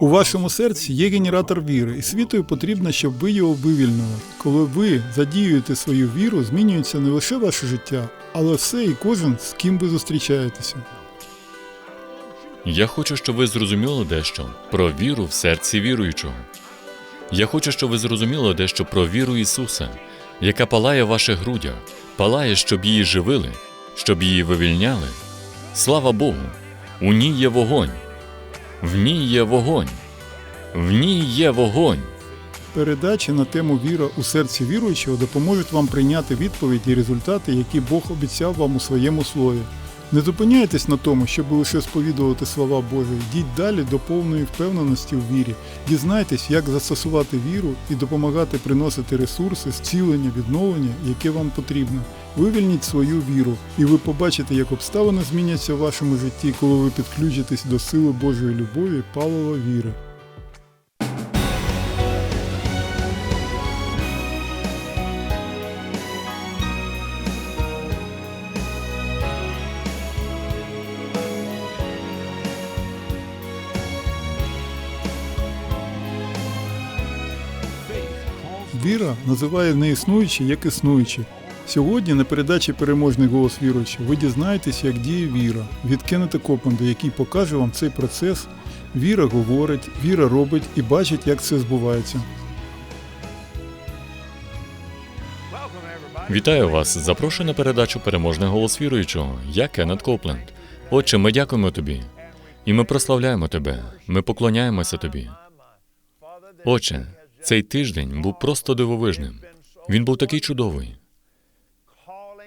У вашому серці є генератор віри, і світою потрібно, щоб ви його вивільнили. Коли ви задіюєте свою віру, змінюється не лише ваше життя, але все і кожен, з ким ви зустрічаєтеся. Я хочу, щоб ви зрозуміли дещо про віру в серці віруючого. Я хочу, щоб ви зрозуміли дещо про віру Ісуса, яка палає в ваших грудях, палає, щоб її живили, щоб її вивільняли. Слава Богу! У ній є вогонь. В ній є вогонь. В ній є вогонь. Передачі на тему віра у серці віруючого допоможуть вам прийняти відповіді і результати, які Бог обіцяв вам у своєму слові. Не зупиняйтесь на тому, щоб лише сповідувати слова Божі. Йдіть далі до повної впевненості в вірі. Дізнайтесь, як застосувати віру і допомагати приносити ресурси, зцілення, відновлення, яке вам потрібно. Вивільніть свою віру, і ви побачите, як обставини зміняться в вашому житті, коли ви підключитесь до сили Божої любові, палива віри. Називає неіснуючі як існуючі. Сьогодні на передачі Переможний голос віруючого ви дізнаєтесь, як діє віра від Кеннета Копленда, який покаже вам цей процес. Віра говорить, віра робить і бачить, як це збувається. Вітаю вас! Запрошую на передачу Переможний голос віруючого. Я Кеннет Копленд. Отче, ми дякуємо тобі. І ми прославляємо тебе. Ми поклоняємося тобі. Отче, цей тиждень був просто дивовижним. Він був такий чудовий.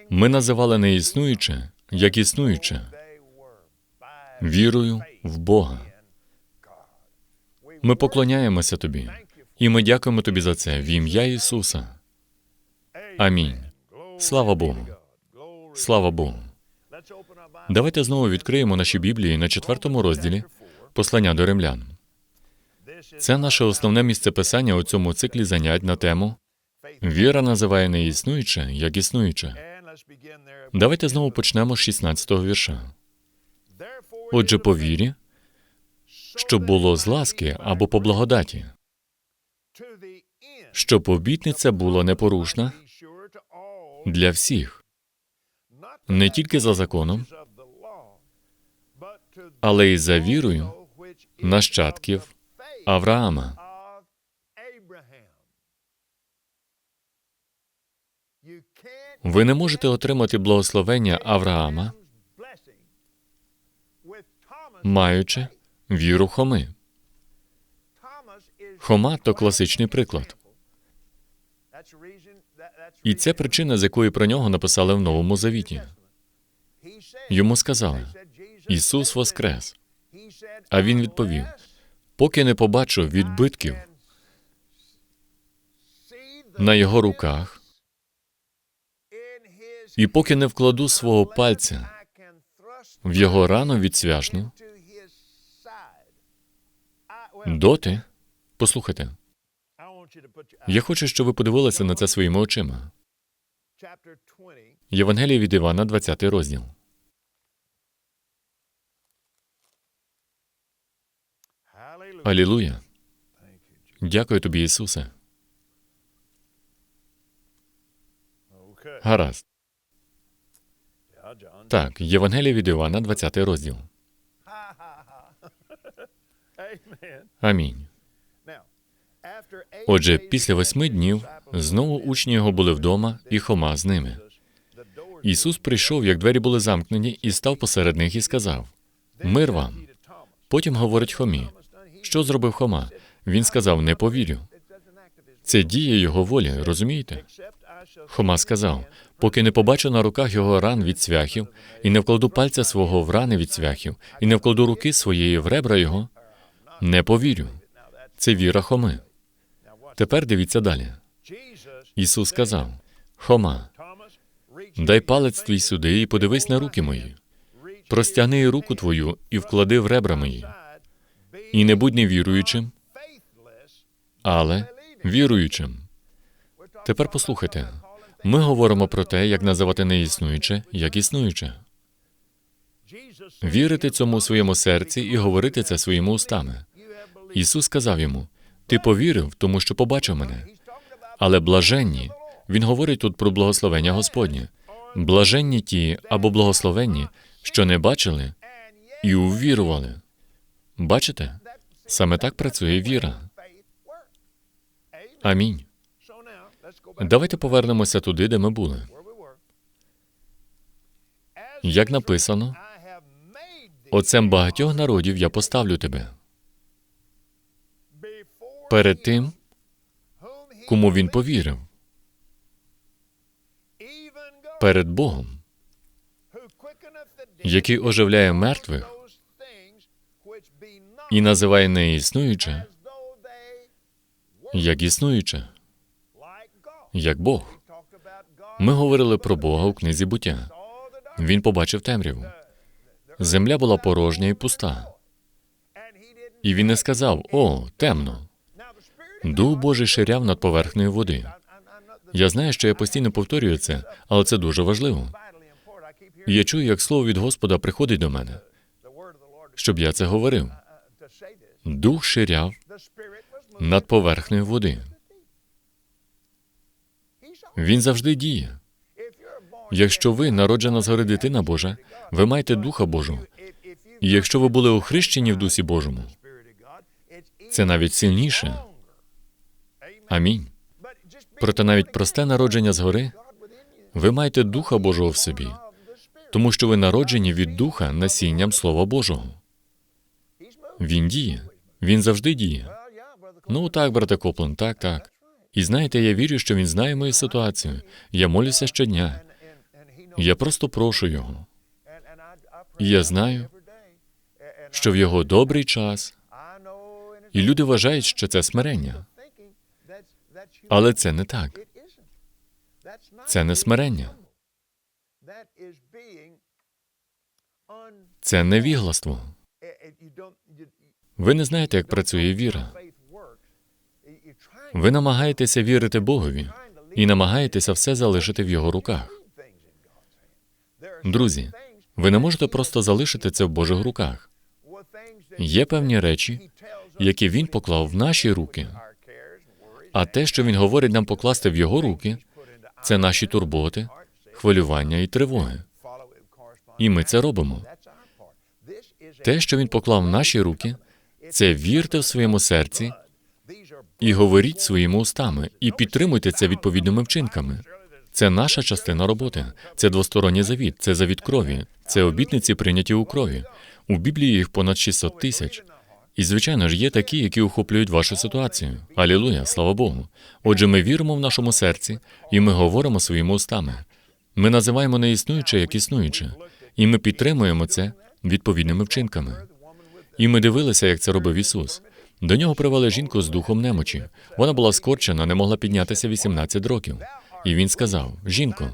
Ми називали неіснуюче, як існуюче, вірою в Бога. Ми поклоняємося тобі, і ми дякуємо тобі за це в ім'я Ісуса. Амінь. Слава Богу. Слава Богу. Давайте знову відкриємо наші Біблії на четвертому розділі послання до римлян. Це наше основне місце писання у цьому циклі занять на тему Віра називає неіснуюче, як існуюче. Давайте знову почнемо з 16-го вірша. Отже, по вірі, щоб було з ласки або по благодаті, щоб обітниця була непорушна для всіх, не тільки за законом, але й за вірою нащадків Авраама. Ви не можете отримати благословення Авраама, маючи віру Хоми. Хома то класичний приклад. І це причина, з якої про нього написали в Новому Завіті. Йому сказали Ісус воскрес. А він відповів: поки не побачу відбитків на його руках, і поки не вкладу свого пальця в його рану відсвяжну, доти, послухайте, я хочу, щоб ви подивилися на це своїми очима. Євангеліє від Івана, 20 розділ. Алілуя. Дякую тобі, Ісусе. Гаразд. Так, Євангеліє від Івана, 20 розділ. Амінь. Отже, після восьми днів знову учні його були вдома, і Хома з ними. Ісус прийшов, як двері були замкнені, і став посеред них і сказав: Мир вам. Потім говорить Хомі. Що зробив Хома? Він сказав: Не повірю. Це діє його волі, розумієте? Хома сказав: поки не побачу на руках його ран від цвяхів, і не вкладу пальця свого в рани від цвяхів, і не вкладу руки своєї в ребра його, не повірю. Це віра Хоми. Тепер дивіться далі. Ісус сказав: Хома, дай палець твій сюди і подивись на руки мої. Простягни руку твою і вклади в ребра мої. І не будь невіруючим, але віруючим. Тепер послухайте. Ми говоримо про те, як називати неіснуюче, як існуюче. вірити цьому у своєму серці і говорити це своїми устами. Ісус сказав йому: Ти повірив, тому що побачив мене. Але блаженні, Він говорить тут про благословення Господнє. Блаженні ті або благословенні, що не бачили і увірували. Бачите? Саме так працює віра. Амінь. Давайте повернемося туди, де ми були. Як написано, Отцем багатьох народів я поставлю тебе перед тим, кому він повірив, перед Богом, який оживляє мертвих і називає неіснуюче, як існуюче, як Бог. Ми говорили про Бога у книзі буття. Він побачив темряву. Земля була порожня і пуста. І він не сказав: О, темно. Дух Божий ширяв над поверхнею води. Я знаю, що я постійно повторюю це, але це дуже важливо. Я чую, як слово від Господа приходить до мене, щоб я це говорив. Дух ширяв над поверхнею води. Він завжди діє. Якщо ви народжена згори дитина Божа, ви маєте Духа Божого. І якщо ви були охрещені в Дусі Божому, це навіть сильніше. Амінь. Проте навіть просте народження згори, ви маєте Духа Божого в собі, тому що ви народжені від Духа насінням Слова Божого. Він діє. Він завжди діє. Ну так, брате Коплен, так, так. І знаєте, я вірю, що він знає мою ситуацію. Я молюся щодня. Я просто прошу його. І я знаю, що в його добрий час, і люди вважають, що це смирення. Але це не так. Це не смирення. Це невігластво. Ви не знаєте, як працює віра. Ви намагаєтеся вірити Богові і намагаєтеся все залишити в його руках. Друзі, ви не можете просто залишити це в Божих руках. Є певні речі, які він поклав в наші руки. А те, що він говорить нам покласти в його руки, це наші турботи, хвилювання і тривоги. І ми це робимо. Те, що він поклав в наші руки, це вірте в своєму серці і говоріть своїми устами, і підтримуйте це відповідними вчинками. Це наша частина роботи. Це двосторонній завіт, це завіт крові, це обітниці прийняті у крові. У Біблії їх понад 600 тисяч. І, звичайно ж, є такі, які охоплюють вашу ситуацію. Алілуя, слава Богу. Отже, ми віримо в нашому серці, і ми говоримо своїми устами. Ми називаємо неіснуюче як існуюче, і ми підтримуємо це відповідними вчинками. І ми дивилися, як це робив Ісус. До нього привели жінку з духом немочі. Вона була скорчена, не могла піднятися 18 років. І він сказав: Жінко,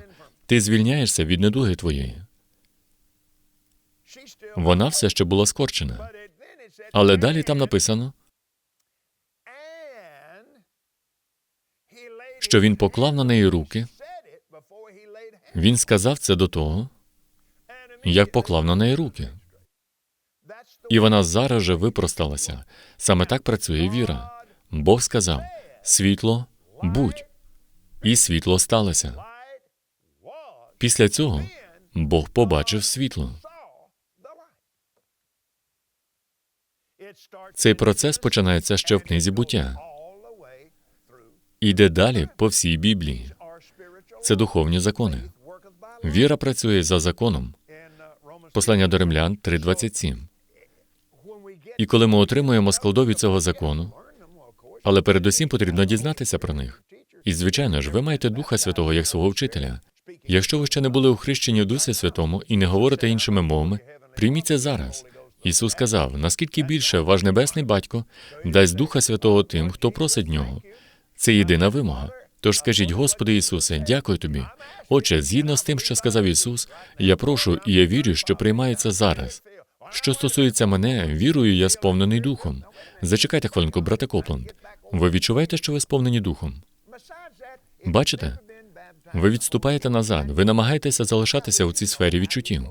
ти звільняєшся від недуги твоєї. Вона все ще була скорчена. Але далі там написано, що він поклав на неї руки. Він сказав це до того, як поклав на неї руки. І вона зараз же випросталася. Саме так працює віра. Бог сказав: світло, будь. І світло сталося. Після цього Бог побачив світло. Цей процес починається ще в книзі буття. Іде далі по всій Біблії. Це духовні закони. Віра працює за законом. Послання до римлян 3.27. І коли ми отримуємо складові цього закону, але передусім потрібно дізнатися про них. І, звичайно ж, ви маєте Духа Святого як свого вчителя. Якщо ви ще не були охрещені в Дусі Святому і не говорите іншими мовами, прийміть це зараз. Ісус сказав: наскільки більше ваш небесний батько дасть Духа Святого тим, хто просить нього. Це єдина вимога. Тож скажіть, Господи Ісусе, дякую тобі. Отче, згідно з тим, що сказав Ісус, я прошу і я вірю, що приймається зараз. Що стосується мене, вірую, я сповнений духом. Зачекайте хвилинку, брате Копланд. Ви відчуваєте, що ви сповнені духом? Бачите? Ви відступаєте назад, ви намагаєтеся залишатися у цій сфері відчуттів.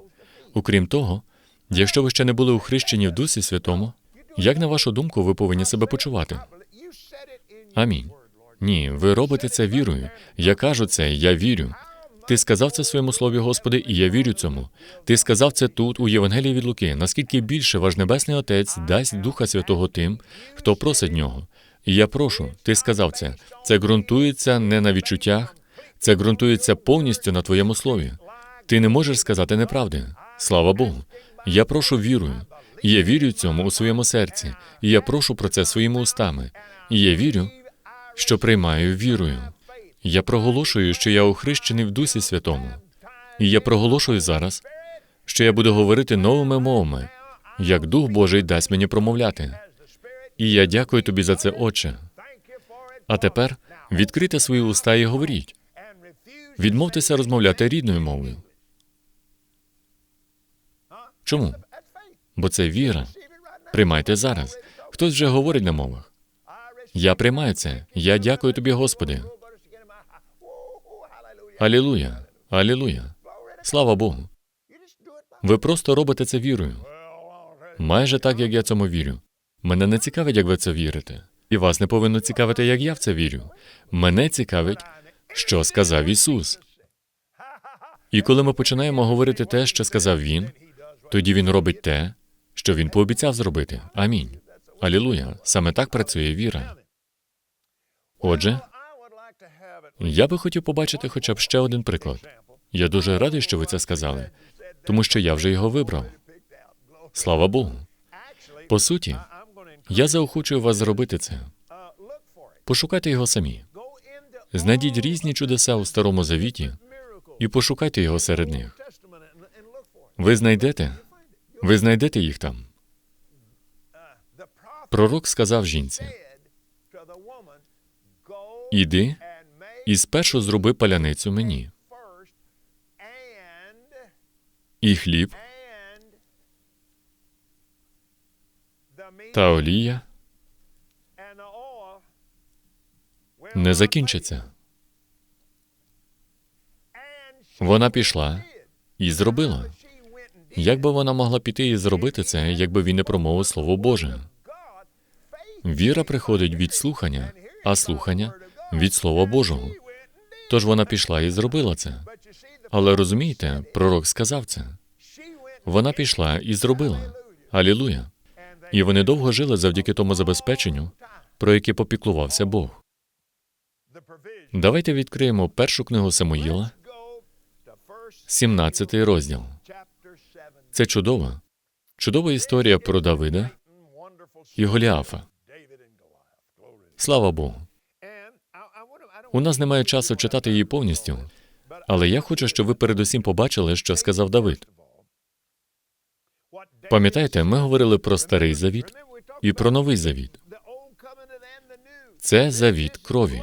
Окрім того, Якщо ви ще не були ухрещені в Дусі Святому, як на вашу думку, ви повинні себе почувати? Амінь. Ні, ви робите це вірою. Я кажу це, я вірю. Ти сказав це в своєму слові, Господи, і я вірю цьому. Ти сказав це тут, у Євангелії від Луки. Наскільки більше ваш Небесний Отець дасть Духа Святого тим, хто просить нього. І я прошу, ти сказав це. Це ґрунтується не на відчуттях, це ґрунтується повністю на твоєму слові. Ти не можеш сказати неправди. Слава Богу. Я прошу вірою. І я вірю цьому у своєму серці. Я прошу про це своїми устами. Я вірю, що приймаю вірою. Я проголошую, що я охрещений в Дусі Святому. І я проголошую зараз, що я буду говорити новими мовами, як Дух Божий дасть мені промовляти. І я дякую тобі за це, Отче. А тепер відкрийте свої уста і говоріть. Відмовтеся розмовляти рідною мовою. Чому? Бо це віра. Приймайте зараз. Хтось вже говорить на мовах. Я приймаю це. Я дякую тобі, Господи. Алілуя. Алілуя. Слава Богу. Ви просто робите це вірою. Майже так, як я цьому вірю. Мене не цікавить, як ви це вірите. І вас не повинно цікавити, як я в це вірю. Мене цікавить, що сказав Ісус. І коли ми починаємо говорити те, що сказав Він, тоді Він робить те, що Він пообіцяв зробити. Амінь. Алілуя. Саме так працює віра. Отже, я би хотів побачити хоча б ще один приклад. Я дуже радий, що ви це сказали, тому що я вже його вибрав. Слава Богу. По суті, я заохочую вас зробити це. Пошукайте його самі. Знайдіть різні чудеса у Старому Завіті і пошукайте його серед них. Ви знайдете, ви знайдете їх там. Пророк сказав жінці: Іди і спершу зроби паляницю мені, і хліб та олія не закінчаться. Вона пішла і зробила. Як би вона могла піти і зробити це, якби він не промовив Слово Боже? Віра приходить від слухання, а слухання від Слова Божого. Тож вона пішла і зробила це. Але розумієте, пророк сказав це. Вона пішла і зробила. Алілуя. І вони довго жили завдяки тому забезпеченню, про яке попіклувався Бог. Давайте відкриємо першу книгу Самуїла, 17 розділ. Це чудова, чудова історія про Давида і Голіафа. Слава Богу. У нас немає часу читати її повністю, але я хочу, щоб ви передусім побачили, що сказав Давид. Пам'ятаєте, ми говорили про старий завіт і про новий завіт. Це завіт крові.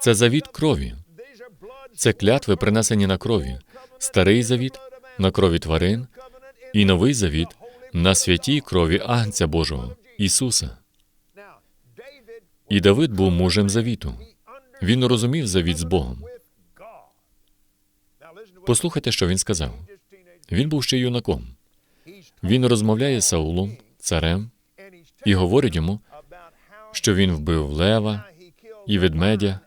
Це завіт крові. Це клятви, принесені на крові. Старий завіт на крові тварин, і новий завіт на святій крові Агнця Божого Ісуса. І Давид був мужем завіту. Він розумів завіт з Богом. Послухайте, що він сказав. Він був ще юнаком. Він розмовляє з Саулом, царем, і говорить йому, що він вбив лева і ведмедя,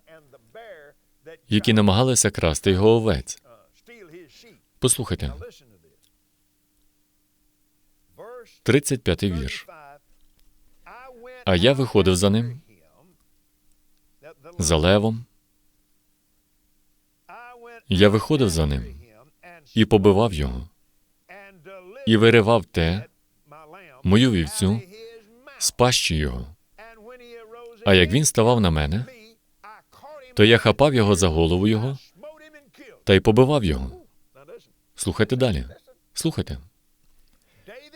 які намагалися красти його овець. Послухайте, 35-й вірш. А я виходив за ним, за левом. Я виходив за ним і побивав його, і виривав те, мою вівцю, з пащі його. А як він ставав на мене, то я хапав його за голову його та й побивав його. Слухайте далі. Слухайте.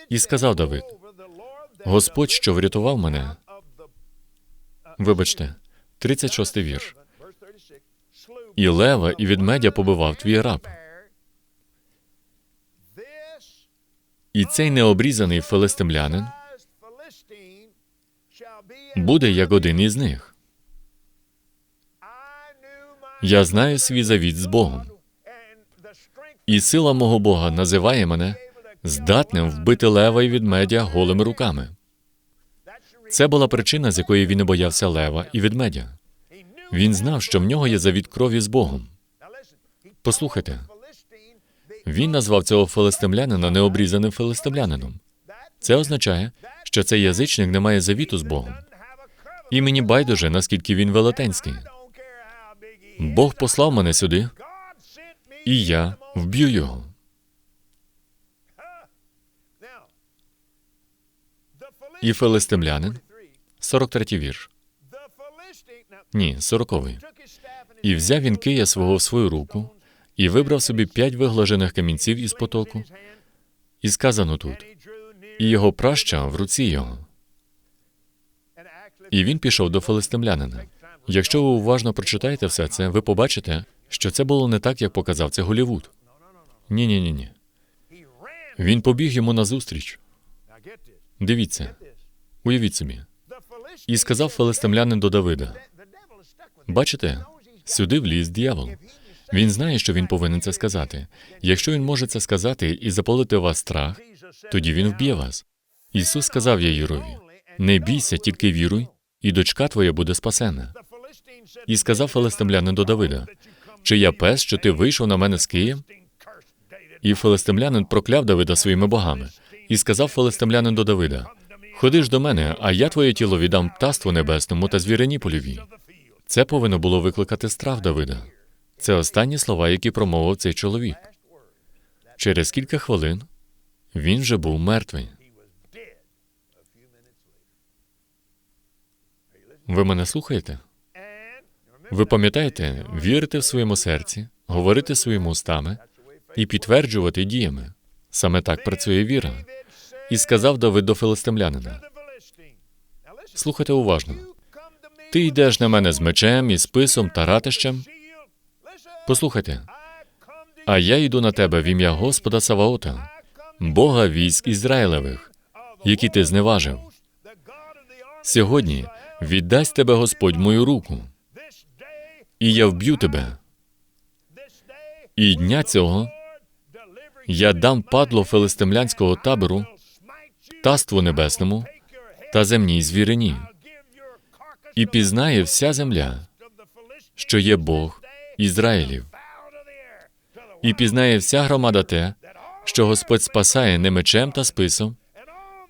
І сказав Давид: Господь, що врятував мене. Вибачте, 36 вірш. І лева, і ведмедя побивав твій раб. І цей необрізаний филистимлянин буде як один із них. Я знаю свій завіт з Богом, і сила мого Бога називає мене здатним вбити лева і ведмедя голими руками. Це була причина, з якої він не боявся лева і ведмедя. Він знав, що в нього є завіт крові з Богом. Послухайте, він назвав цього филистимлянина необрізаним филистимлянином. Це означає, що цей язичник не має завіту з Богом. І мені байдуже, наскільки він велетенський. Бог послав мене сюди, і я вб'ю його. І филистимлянин, 43 вірш. Ні, 40. І взяв він кия свого в свою руку, і вибрав собі п'ять виглажених камінців із потоку, і сказано тут, і його праща в руці його. І він пішов до филистимлянина. Якщо ви уважно прочитаєте все це, ви побачите, що це було не так, як показав це Голівуд. Ні, ні, ні, ні. Він побіг йому назустріч. Дивіться, уявіть собі. І сказав филистимлянин до Давида: Бачите, сюди вліз дьявол. Він знає, що він повинен це сказати. Якщо він може це сказати і запалити у вас страх, тоді він вб'є вас. Ісус сказав Яїрові: не бійся, тільки віруй, і дочка твоя буде спасена. І сказав филистимлянин до Давида: Чи я пес, що ти вийшов на мене з Києм? І филистимлянин прокляв Давида своїми богами. І сказав филистимлянин до Давида: Ходи ж до мене, а я твоє тіло віддам птаству небесному та звірині польовій. Це повинно було викликати страх Давида. Це останні слова, які промовив цей чоловік. Через кілька хвилин він вже був мертвий. Ви мене слухаєте? Ви пам'ятаєте, вірити в своєму серці, говорити своїми устами і підтверджувати діями. Саме так працює віра. І сказав Давид до филистимлянина: Слухайте уважно. Ти йдеш на мене з мечем, і списом та ратищем. Послухайте, а я йду на тебе в ім'я Господа Саваота, Бога військ Ізраїлевих, які ти зневажив. Сьогодні віддасть тебе Господь мою руку, і я вб'ю тебе. І дня цього я дам падло филистимлянського табору, таству небесному та земній звірині, і пізнає вся земля, що є Бог Ізраїлів, і пізнає вся громада те, що Господь спасає не мечем та списом,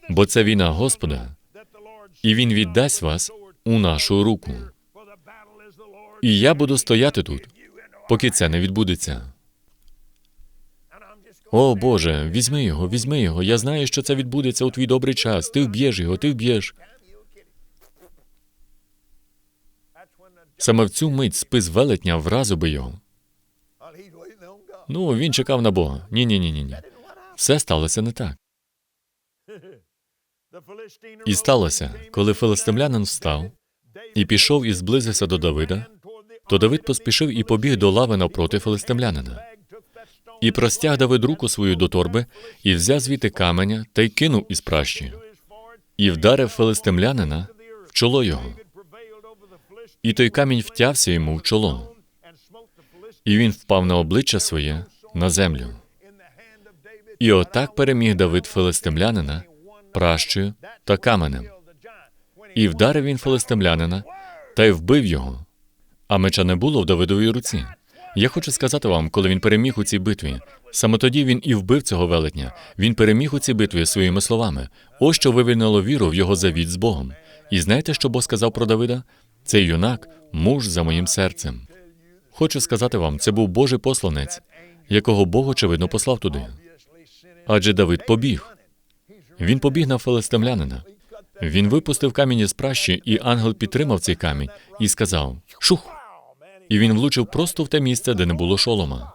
бо це війна Господа, і Він віддасть вас у нашу руку. І я буду стояти тут, поки це не відбудеться. О Боже, візьми його, візьми його. Я знаю, що це відбудеться у твій добрий час. Ти вб'єш його, ти вб'єш. Саме в цю мить спис велетня вразив би його. Ну, він чекав на Бога. Ні, ні, ні, ні, ні. Все сталося не так. І сталося, коли филистимлянин встав і пішов і зблизився до Давида, то Давид поспішив і побіг до лави навпроти филистимлянина. І простяг Давид руку свою до торби, і взяв звідти каменя та й кинув із пращі, і вдарив филистимлянина в чоло його. І той камінь втявся йому в чоло, і він впав на обличчя своє на землю. І отак переміг Давид филистимлянина пращею та каменем. І вдарив він филистимлянина та й вбив його. А меча не було в Давидовій руці. Я хочу сказати вам, коли він переміг у цій битві, саме тоді він і вбив цього велетня. Він переміг у цій битві своїми словами. Ось що вивільнило віру в його завіт з Богом. І знаєте, що Бог сказав про Давида? Цей юнак муж за моїм серцем. Хочу сказати вам, це був Божий посланець, якого Бог, очевидно, послав туди. Адже Давид побіг. Він побіг на филистимлянина. Він випустив камінь із пращі, і ангел підтримав цей камінь і сказав: Шух! І він влучив просто в те місце, де не було шолома.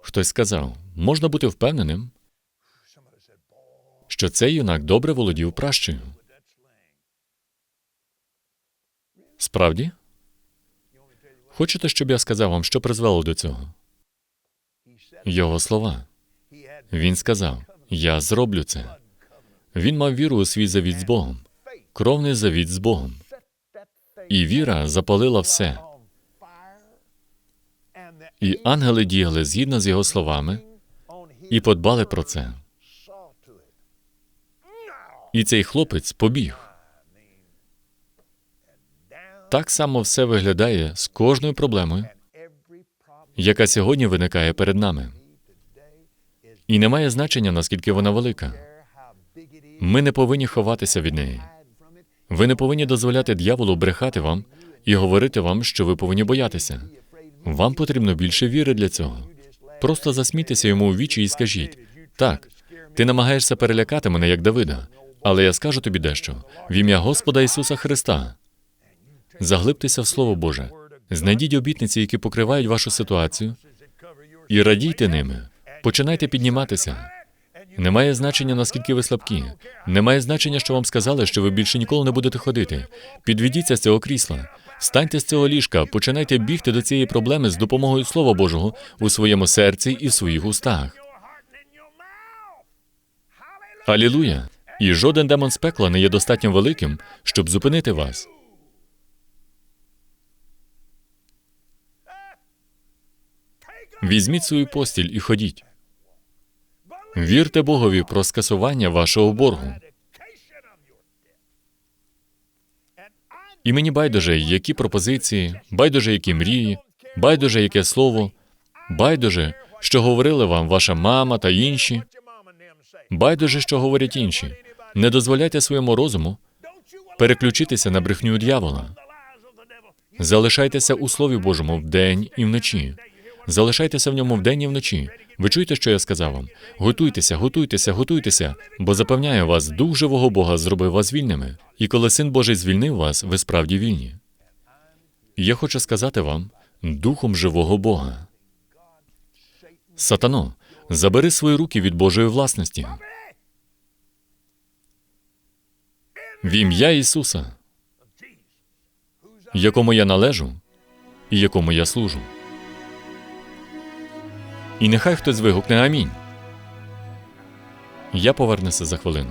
Хтось сказав: можна бути впевненим, що цей юнак добре володів пращею. Справді? Хочете, щоб я сказав вам, що призвело до цього? Його слова. Він сказав: Я зроблю це. Він мав віру у свій завіт з Богом, кровний завіт з Богом. І віра запалила все. І ангели діяли згідно з його словами і подбали про це. І цей хлопець побіг. Так само все виглядає з кожною проблемою, яка сьогодні виникає перед нами. І не має значення, наскільки вона велика. Ми не повинні ховатися від неї. Ви не повинні дозволяти дьяволу брехати вам і говорити вам, що ви повинні боятися. Вам потрібно більше віри для цього. Просто засмійтеся йому у вічі і скажіть: так, ти намагаєшся перелякати мене як Давида, але я скажу тобі дещо в ім'я Господа Ісуса Христа. Заглибтеся в Слово Боже, знайдіть обітниці, які покривають вашу ситуацію, і радійте ними. Починайте підніматися. Немає значення, наскільки ви слабкі. Немає значення, що вам сказали, що ви більше ніколи не будете ходити. Підведіться з цього крісла, встаньте з цього ліжка, починайте бігти до цієї проблеми з допомогою Слова Божого у своєму серці і в своїх устах. Алілуя! І жоден демон з пекла не є достатньо великим, щоб зупинити вас. Візьміть свою постіль і ходіть. Вірте Богові про скасування вашого боргу. І мені байдуже, які пропозиції, байдуже, які мрії, байдуже, яке слово, байдуже, що говорили вам ваша мама та інші, байдуже, що говорять інші. Не дозволяйте своєму розуму переключитися на брехню дьявола. Залишайтеся у Слові Божому вдень і вночі. Залишайтеся в ньому вдень і вночі. Ви чуєте, що я сказав вам? Готуйтеся, готуйтеся, готуйтеся, бо запевняю вас, дух живого Бога зробив вас вільними. І коли син Божий звільнив вас, ви справді вільні. Я хочу сказати вам духом живого Бога. Сатано, забери свої руки від Божої власності. В ім'я Ісуса, якому я належу і якому я служу. І нехай хтось вигукне амінь. Я повернуся за хвилину.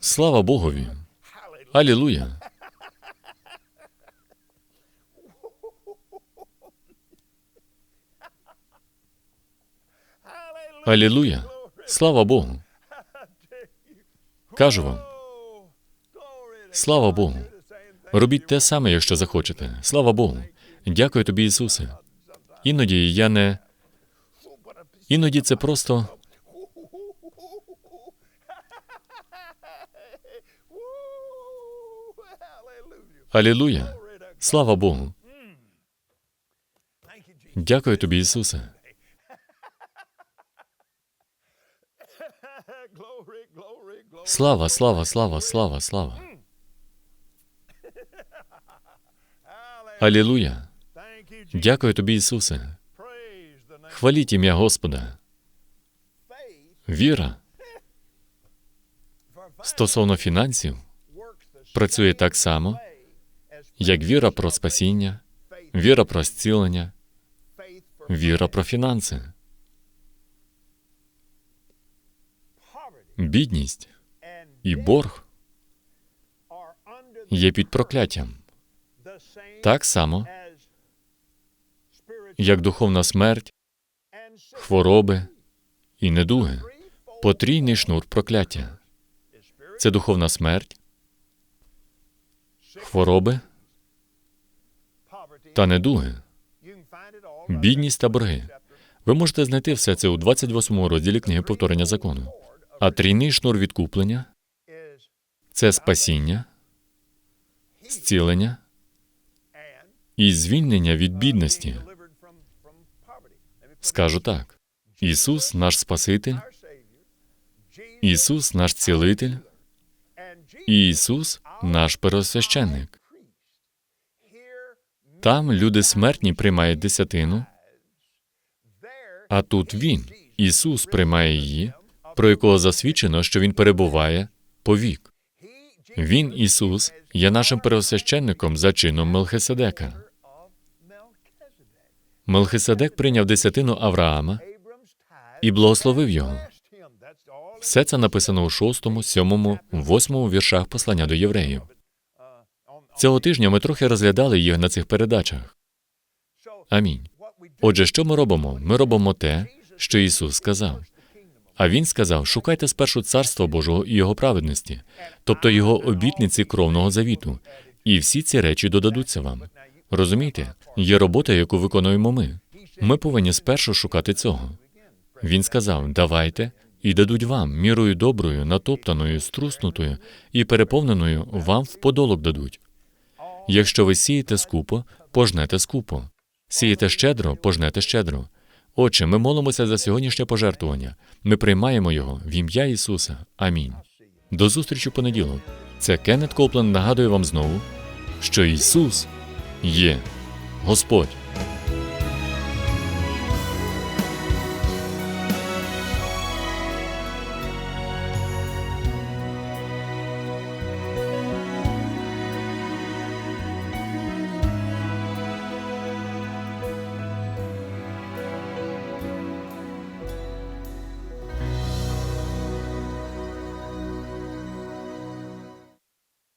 Слава Богові! Алілуя! Алілуя! Слава Богу! Кажу вам, слава Богу! Робіть те саме, якщо захочете. Слава Богу! Дякую тобі, Ісусе. Іноді я не. Іноді це просто. Алілуя! Слава Богу! Дякую тобі, Ісусе. Слава, слава, слава, слава, слава. Алілуя! Дякую тобі, Ісусе. Хваліть ім'я Господа. Віра стосовно фінансів працює так само, як віра про спасіння, віра про зцілення, віра про фінанси. Бідність і борг є під прокляттям. Так само, як духовна смерть, хвороби і недуги. Потрійний шнур прокляття. Це духовна смерть, хвороби та недуги, бідність та борги. Ви можете знайти все це у 28 розділі книги повторення закону. А трійний шнур відкуплення це спасіння, зцілення і звільнення від бідності. Скажу так: Ісус наш Спаситель, Ісус наш цілитель, Ісус наш первосвященник. Там люди смертні приймають десятину, а тут Він, Ісус, приймає її, про якого засвідчено, що Він перебуває повік. Він, Ісус, є нашим первосвященником за чином Мелхиседека. Мелхиседек прийняв десятину Авраама і благословив його. Все це написано у шостому, сьомому, восьмому віршах послання до євреїв. Цього тижня ми трохи розглядали їх на цих передачах. Амінь. Отже, що ми робимо? Ми робимо те, що Ісус сказав. А Він сказав: шукайте спершу царства Божого і Його праведності, тобто Його обітниці кровного завіту, і всі ці речі додадуться вам. Розумієте, є робота, яку виконуємо ми. Ми повинні спершу шукати цього. Він сказав: давайте, і дадуть вам мірою доброю, натоптаною, струснутою і переповненою вам в подолок дадуть. Якщо ви сієте скупо, пожнете скупо. Сієте щедро, пожнете щедро. Отче, ми молимося за сьогоднішнє пожертвування. Ми приймаємо його в ім'я Ісуса. Амінь. До зустрічі в понеділок. Це Кеннет Коплен нагадує вам знову, що Ісус є Господь.